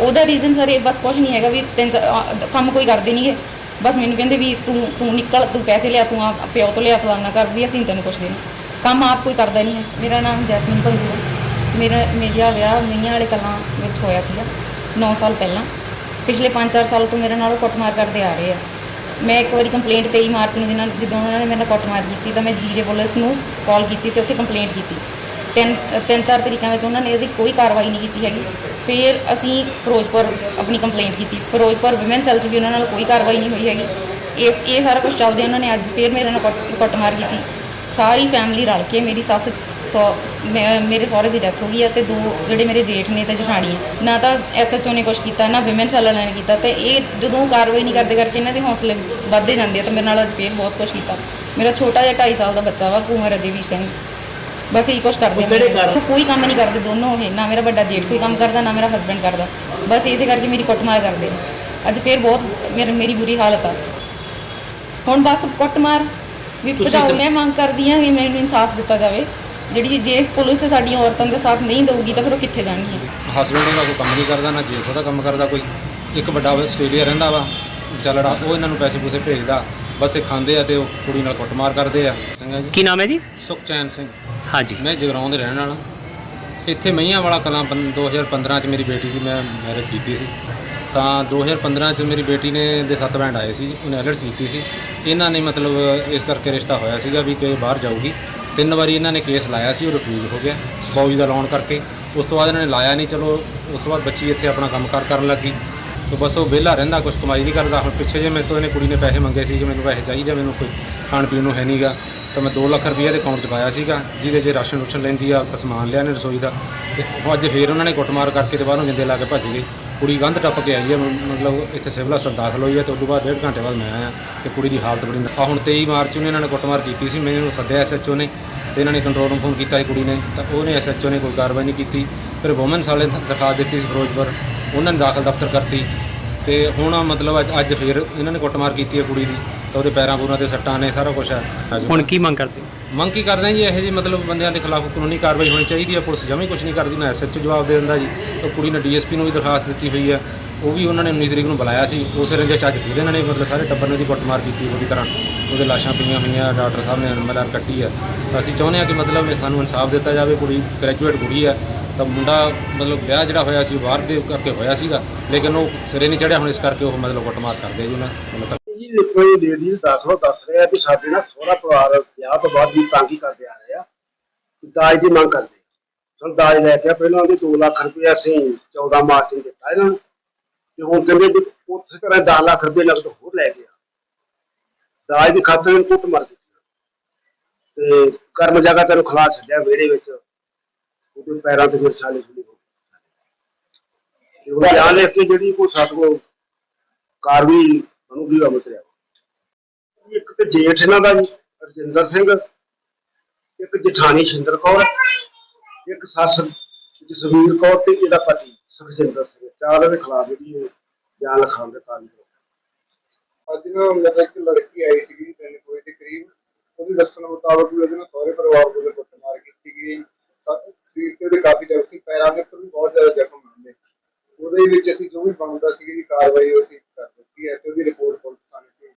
ਉਹਦਾ reason sir ਇਹ ਬਸ ਕੁਝ ਨਹੀਂ ਹੈਗਾ ਵੀ ਤਿੰਨ ਚਾਰ- ਅਹ, ਕੰਮ ਕੋਈ ਕਰਦੇ ਨਹੀਂਗੇ ਬਸ ਮੈਨੂੰ ਕਹਿੰਦੇ ਵੀ ਤੂੰ ਤੂੰ ਨਿਕਲ, ਤੂੰ ਪੈਸੇ ਲਿਆ, ਤੂੰ ਆ ਪਿਓ ਤੋਂ ਲਿਆ ਫਲਾਨਾ ਕਰ ਵੀ, ਅਸੀਂ ਨੀ ਤੈਨੂੰ ਕੁਛ ਦੇਣਾ। ਕੰਮ ਆਪ ਕੋਈ ਕਰਦਾ ਨਹੀਂ ਹੈ। ਮੇਰਾ ਨਾਮ ਜੈਸਮੀਨ ਭੰਗੂ ਹੈ। ਮੇਰਾ ਮੇਰਾ ਵਿਆਹ ਮਈਆਂ ਵਾਲੇ ਕਲਾਂ ਵਿੱਚ ਹੋਇਆ ਸੀਗਾ 9 ਸਾਲ ਪਹਿਲਾਂ। ਪਿਛਲੇ 5-4 ਸਾਲ ਤੋਂ ਮੇਰੇ ਨਾਲ ਉਹ ਕੁੱਟਮਾਰ ਕਰਦੇ ਆ ਰਹੇ ਆ। ਮੈਂ ਇੱਕ ਵਾਰੀ ਕੰਪਲੇਂਟ 23 ਮਾਰਚ ਨੂੰ ਜਿਨ੍ਹਾਂ, ਜਦੋਂ ਉਹਨਾਂ ਨੇ ਮੇਰੇ ਨਾਲ ਕੁੱਟਮਾਰ ਕੀਤੀ, ਤਾਂ ਮੈਂ ਜੀਰੇ ਪੁਲਿਸ ਨੂੰ ਕਾਲ ਕੀਤੀ ਤੇ ਉੱਥੇ ਕੰਪਲੇਂਟ ਕੀਤੀ। ਤਿੰਨ ਤਿੰਨ ਚਾਰ ਤਰੀਕਾਂ ਵਿੱਚ ਉਹਨਾਂ ਨੇ ਇਹਦੀ ਕੋਈ ਕਾਰਵਾਈ ਨਹੀਂ ਕੀਤੀ ਹੈਗੀ। ਫਿਰ ਅਸੀਂ ਫਿਰੋਜ਼ਪੁਰ ਆਪਣੀ ਕੰਪਲੇਂਟ ਕੀਤੀ। ਫਿਰੋਜ਼ਪੁਰ ਵਿਮਨ ਸੈੱਲ 'ਚ ਵੀ ਉਹਨਾਂ ਨਾਲ ਕੋਈ ਕਾਰਵਾਈ ਨਹੀਂ ਹੋਈ ਹੈਗੀ। ਇਸ, ਇਹ ਸਾਰਾ ਕੁਝ ਚੱਲਦੇ ਉਹਨਾਂ ਨੇ ਅੱਜ ਫਿਰ ਮੇਰੇ ਨਾਲ ਕੁੱਟ- ਕੁੱਟਮਾਰ ਕੀਤੀ। ਸਾਰੀ ਫੈਮਿਲੀ ਰਲ ਕੇ ਮੇਰੀ ਸੱਸ, ਸੌ- ਮੇ- ਮੇਰੇ ਸਹੁਰੇ ਦੀ ਡੈਥ ਹੋ ਗਈ ਹੈ ਤੇ ਦੋ ਜਿਹੜੇ ਮੇਰੇ ਜੇਠ ਨੇ ਤੇ ਜਠਾਣੀ ਹੈ। ਨਾ ਤਾਂ ਐਸਐਚਓ ਨੇ ਕੁਝ ਕੀਤਾ, ਨਾ ਵਿਮਨ ਸੈੱਲ ਵਾਲਿਆਂ ਨੇ ਕੀਤਾ ਤੇ ਇਹ ਜਦੋਂ ਕਾਰਵਾਈ ਨਹੀਂ ਕਰਦੇ ਕਰਕੇ ਇਹਨਾਂ ਦੇ ਹੌਸਲੇ ਵੱਧਦੇ ਜਾਂਦੇ ਆ ਤੇ ਮੇਰੇ ਨਾਲ ਅੱਜ ਫਿਰ ਬਹੁਤ ਕੁਝ ਕੀਤਾ। ਮੇਰਾ ਛੋਟਾ ਜਿਹਾ 2.5 ਸਾਲ ਦਾ ਬੱਚਾ ਵਾ, ਕੁਮਰ ਅਜੇਵੀਰ ਸਿੰਘ। ਬਸ ਇਹੀ ਕੁਛ ਕਰਦੇ ਆ ਕਿਹੜੇ। ਕੋਈ ਕੰਮ ਨਹੀਂ ਕਰਦੇ ਦੋਨੋਂ ਇਹ। ਨਾ ਮੇਰਾ ਵੱਡਾ ਜੇਠ ਕੋਈ ਕੰਮ ਕਰਦਾ ਨਾ ਮੇਰਾ ਹਸਬੰਡ ਕਰਦਾ। ਬਸ ਇਸੇ ਕਰਕੇ ਮੇਰੀ ਕੁੱਟਮਾਰ ਕਰਦੇ ਨੇ। ਅੱਜ ਫੇਰ ਬਹੁਤ ਮੇਰੀ ਮੇਰੀ ਬੁਰੀ ਹਾਲਤ ਆ। ਹੁਣ ਬਸ ਕੁੱਟਮਾਰ ਵੀ ਤੁਸੀਂ ਭਜਾਓ ਮੈਂ ਮੰਗ ਕਰਦੀ ਹਾਂ ਕਿ ਮੈਨੂੰ ਇਨਸਾਫ ਦਿੱਤਾ ਜਾਵੇ। ਜਿਹੜੀ ਜੇ ਪੁਲਿਸ ਸਾਡੀਆਂ ਔਰਤਾਂ ਦਾ ਸਾਥ ਨਹੀਂ ਦੇਊਗੀ ਤਾਂ ਫਿਰ ਉਹ ਕਿੱਥੇ ਜਾਣਗੀਆਂ? ਹਸਬੰਡ ਉਹਦਾ ਕੋਈ ਕੰਮ ਨਹੀਂ ਕਰਦਾ ਨਾ ਜੇਠ ਉਹਦਾ ਕੰਮ ਕਰਦਾ ਕੋਈ। ਇੱਕ ਵੱਡਾ ਆਸਟ੍ਰੇਲੀਆ ਰਹਿੰਦਾ ਵਾ ਵਿਚਾਲੜਾ ਉਹ ਇਹਨਾਂ ਨੂੰ ਪੈਸੇ ਪੂਸੇ ਭੇਜਦਾ। ਬਸ ਇਹ ਖਾਂਦੇ ਆ ਤੇ ਉਹ ਕੁੜੀ ਨਾਲ ਕੁੱਟਮਾਰ ਕਰਦੇ ਆ। ਸਿੰਘਾ ਜੀ। ਕੀ ਨਾਮ ਹੈ ਜੀ? ਸੁਖਚੈਨ ਸਿੰਘ। ਹਾਂਜੀ ਮੈਂ ਜਗਰਾਉਂ ਦੇ ਰਹਿਣ ਵਾਲਾ। ਇੱਥੇ ਮਈਆਂ ਵਾਲਾ ਕਲਾਂ ਪੰ- 2015 ਚ ਮੇਰੀ ਬੇਟੀ ਦੀ ਮੈਂ ਮੈਰਿਜ ਕੀਤੀ ਸੀ। ਤਾਂ 2015 ਚ ਮੇਰੀ ਬੇਟੀ ਨੇ ਦੇ ਸੱਤ ਬੈਂਡ ਆਏ ਸੀ। ਉਹਨੇ ਐਲਰਟਸ ਕੀਤੀ ਸੀ। ਇਹਨਾਂ ਨੇ ਮਤਲਬ ਇਸ ਕਰਕੇ ਰਿਸ਼ਤਾ ਹੋਇਆ ਸੀਗਾ ਵੀ ਕਿ ਬਾਹਰ ਜਾਊਗੀ। ਤਿੰਨ ਵਾਰੀ ਇਹਨਾਂ ਨੇ ਕੇਸ ਲਾਇਆ ਸੀ ਉਹ ਰਿਫਿਊਜ਼ ਹੋ ਗਿਆ। ਸਪਾਊਸ ਦਾ ਲਾਉਣ ਕਰਕੇ। ਉਸ ਤੋਂ ਬਾਅਦ ਇਹਨਾਂ ਨੇ ਲਾਇਆ ਨਹੀਂ। ਚਲੋ ਉਸ ਤੋਂ ਬਾਅਦ ਬੱਚੀ ਇੱਥੇ ਆਪਣਾ ਕੰਮਕਾਰ ਕਰਨ ਲੱਗੀ। ਤੇ ਬਸ ਉਹ ਵਿਹਲਾ ਰਹਿੰਦਾ ਕੁਝ ਕਮਾਈ ਨਹੀਂ ਕਰਦਾ। ਹੁਣ ਪਿੱਛੇ ਜੇ ਮੇਰੇ ਤੋਂ ਇਹਨੇ ਕੁੜੀ ਨੇ ਪੈਸੇ ਮੰਗੇ ਸੀ ਕਿ ਮੈਨੂੰ ਪੈਸੇ ਚਾਹੀਦੇ ਮੈਨੂੰ ਕੋਈ ਖਾਣ ਪੀਣ ਨੂੰ ਹੈ ਨਹੀਂਗਾ ਤਾਂ ਮੈਂ 2 ਲੱਖ ਰੁਪਏ ਦੇ ਅਕਾਊਂਟ 'ਚ ਪਾਇਆ ਸੀਗਾ, ਜਿਹਦੇ 'ਚ ਰਾਸ਼ਨ ਰੁਸ਼ਨ ਲੈਂਦੀ ਆ, ਉੱਥੇ ਸਮਾਨ ਲਿਆ ਨੇ ਰਸੋਈ ਦਾ। ਤੇ ਅੱਜ ਫੇਰ ਉਹਨਾਂ ਨੇ ਕੁੱਟਮਾਰ ਕਰਕੇ ਤੇ ਬਾਹਰੋਂ ਜਿੰਦੇ ਲਾ ਕੇ ਭੱਜ ਗਏ। ਕੁੜੀ ਗੰਧ ਟੱਪ ਕੇ ਆਈ ਹੈ ਮਤਲਬ ਇੱਥੇ ਸਿਵਲ ਹਸਪਤਾਲ ਦਾਖਲ ਹੋਈ ਹੈ ਤੇ ਉਸ ਤੋਂ ਬਾਅਦ ਡੇਢ ਘੰਟੇ ਬਾਅਦ ਮੈਂ ਆਇਆ ਤੇ ਕੁੜੀ ਦੀ ਹਾਲਤ ਬੜੀ ਆ ਹੁਣ 23 ਮਾਰਚ ਨੂੰ ਇਹਨਾਂ ਨੇ ਕੁੱਟਮਾਰ ਕੀਤੀ ਸੀ, ਮੈਨੂੰ ਸੱਦਿਆ ਐਸਐਚਓ ਨੇ ਤੇ ਇਹਨਾਂ ਨੇ ਕੰਟਰੋਲ ਰੂਮ ਫੋਨ ਕੀਤਾ ਸੀ ਕੁੜੀ ਨੇ। ਤਾਂ ਉਹਨੇ ਐਸਐਚਓ ਨੇ ਕੋਈ ਕਾਰਵਾਈ ਨਹੀਂ ਕੀਤੀ। ਫਿਰ ਵੂਮਨਸ ਵਾਲੇ ਦਰਖਾਸਤ ਦਿੱਤੀ ਸੀ ਫਿਰੋਜ਼ਪੁਰ। ਉਹਨਾਂ ਨੇ ਦਾਖਲ ਦਫ਼ਤਰ ਕਰਤੀ ਤੇ ਹੁਣ ਮਤਲਬ ਅੱਜ ਅੱਜ ਫਿਰ ਇਹਨਾਂ ਨੇ ਕੁੱਟਮਾਰ ਕੀਤੀ ਹੈ ਕੁੜੀ ਦੀ ਤਾਂ ਉਹਦੇ ਪੈਰਾਂ ਪੂਰਾਂ ਤੇ ਸੱਟਾਂ ਨੇ ਸਾਰਾ ਕੁਝ ਹੈ। ਹੁਣ ਕੀ ਮੰਗ ਕਰਦੇ ਹੋ? ਮੰਗ ਕੀ ਕਰਦੇ ਹਾਂ ਜੀ ਇਹੋ ਜਿਹੇ ਮਤਲਬ ਬੰਦਿਆਂ ਦੇ ਖਿਲਾਫ ਕਾਨੂੰਨੀ ਕਾਰਵਾਈ ਹੋਣੀ ਚਾਹੀਦੀ ਹੈ ਪੁਲਿਸ ਜਮੀ ਕੁਝ ਨਹੀਂ ਕਰਦੀ ਨਾ ਐਸਐਚਓ ਜਵਾਬ ਦੇ ਦਿੰਦਾ ਜੀ। ਤਾਂ ਕੁੜੀ ਨੇ ਡੀਐਸਪੀ ਨੂੰ ਵੀ ਦਰਖਾਸਤ ਦਿੱਤੀ ਹੋਈ ਹੈ ਉਹ ਵੀ ਉਹਨਾਂ ਨੇ 19 ਤਰੀਕ ਨੂੰ ਬੁਲਾਇਆ ਸੀ ਉਸੇ ਰੰਜੇ ਚੱਜ ਫਿਰ ਇਹਨਾਂ ਨੇ ਮਤਲਬ ਸਾਰੇ ਟੱਬਰ ਨੇ ਦੀ ਕੁੱਟਮਾਰ ਕੀਤੀ ਪੂਰੀ ਤਰ੍ਹਾਂ। ਉਹਦੇ ਲਾਸ਼ਾਂ ਪਈਆਂ ਹੋਈਆਂ ਡਾਕਟਰ ਸਾਹਿਬ ਨੇ ਐਮਐਲਆਰ ਕੱਟੀ ਹੈ। ਤਾਂ ਅਸੀਂ ਚਾਹੁੰਦੇ ਹਾਂ ਕਿ ਮਤਲਬ ਇਹ ਸਾਨੂੰ ਇਨਸਾਫ ਦਿੱਤਾ ਜਾਵੇ ਕੁੜੀ ਗ੍ਰੈਜੂਏਟ ਕੁੜੀ ਹੈ ਤਾਂ ਮੁੰਡਾ ਮਤਲਬ ਵਿਆਹ ਜਿਹੜਾ ਹੋਇਆ ਸੀ ਉਹ ਬਾਹਰ ਦੇ ਕਰਕੇ ਹੋਇਆ ਸੀਗਾ, ਲੇਕਿਨ ਉਹ ਸਿਰੇ ਨਹੀਂ ਚੜਿਆ ਹੁਣ ਇਸ ਕਰਕੇ ਉਹ ਮਤਲਬ ਕੁੱਟਮਾਰ ਕਰਦੇ ਜੀ ਉਹਨਾਂ ਮਤਲਬ। ਜੀ ਦੇਖੋ ਲੇਡੀ ਦਾਖਲੋ ਦੱਸ ਰਿਹਾ ਕਿ ਸਾਡੇ ਨਾਲ ਸਹੁਰਾ ਪਰਿਵਾਰ ਵਿਆਹ ਤੋਂ ਬਾਅਦ ਵੀ ਤੰਗੀ ਕਰਦੇ ਆ ਰਹੇ ਆ, ਦਾਜ ਦੀ ਮੰਗ ਕਰਦੇ ਚਲ ਦਾਜ ਲੈ ਕੇ ਪਹਿਲਾਂ ਉਹਦੇ 2 ਲੱਖ ਰੁਪਏ ਅਸੀਂ 14 ਮਾਰਚ ਨੂੰ ਦਿੱਤਾ ਇਹਨਾਂ ਨੂੰ, ਤੇ ਹੁਣ ਕਹਿੰਦੇ ਵੀ ਉਸੇ ਤਰ੍ਹਾਂ 10 ਲੱਖ ਰੁਪਏ ਨਗਦ ਹੋਰ ਲੈ ਗਿਆ ਦਾਜ ਦੀ ਖਾਤਰ ਇਹਨੂੰ ਕੁੱਟ ਮਾਰ ਦਿੱਤੀ ਤੇ ਕਰਮ ਜਗ੍ਹਾ ਤੈਨੂੰ ਖਲਾ ਛੱਡਿਆ ਵਿਹੜੇ ਵਿੱਚ। ਉਹਦੇ ਪੈਰਾਂ ਤੇ ਗਈ ਤੇ ਉਹ ਬਿਆਨ ਲਿਖ ਕੇ ਜਿਹੜੀ ਕੋਈ ਕੋਲ ਕਾਰਵਾਈ ਬਣੂਗੀ ਮਸਲਿਆ ਇੱਕ ਤੇ ਜੇਠ ਇਹਨਾਂ ਦਾ ਜੀ ਰਜਿੰਦਰ ਸਿੰਘ ਇੱਕ ਜਠਾਣੀ ਸ਼ਿੰਦਰ ਕੌਰ ਇੱਕ ਸੱਸ ਜਸਵੀਰ ਕੌਰ ਤੇ ਇਹਦਾ ਪਤੀ ਸੁਖਜਿੰਦਰ ਸਿੰਘ। ਚਾਰ ਦੇ ਖਿਲਾਫ ਜਿਹੜੀ ਇਹ ਬਿਆਨ ਲਿਖਾਉਣ ਦੇ ਕਾਰਨ ਅੱਜ ਨਾ ਮਤਲਬ ਇੱਕ ਲੜਕੀ ਆਈ ਸੀਗੀ ਤਿੰਨ ਕੋਈ ਦੇ ਕਰੀਬ। ਉਹਦੇ ਦੱਸਣ ਮੁਤਾਬਕ ਵੀ ਉਹਦੇ ਨਾਲ ਸਹੁਰੇ ਪਰਿਵਾਰ ਵੱਲੋਂ ਦਾ ਜ਼ਖਮ ਹੁੰਦੇ ਉਹਦੇ ਵਿੱਚ ਅਸੀਂ ਜੋ ਵੀ ਬਣਦਾ ਸੀ, ਜਿਹੜੀ ਕਾਰਵਾਈ ਅਸੀਂ ਕਰ ਦਿੱਤੀ ਹੈ, ਤੇ ਉਹਦੀ ਰਿਪੋਰਟ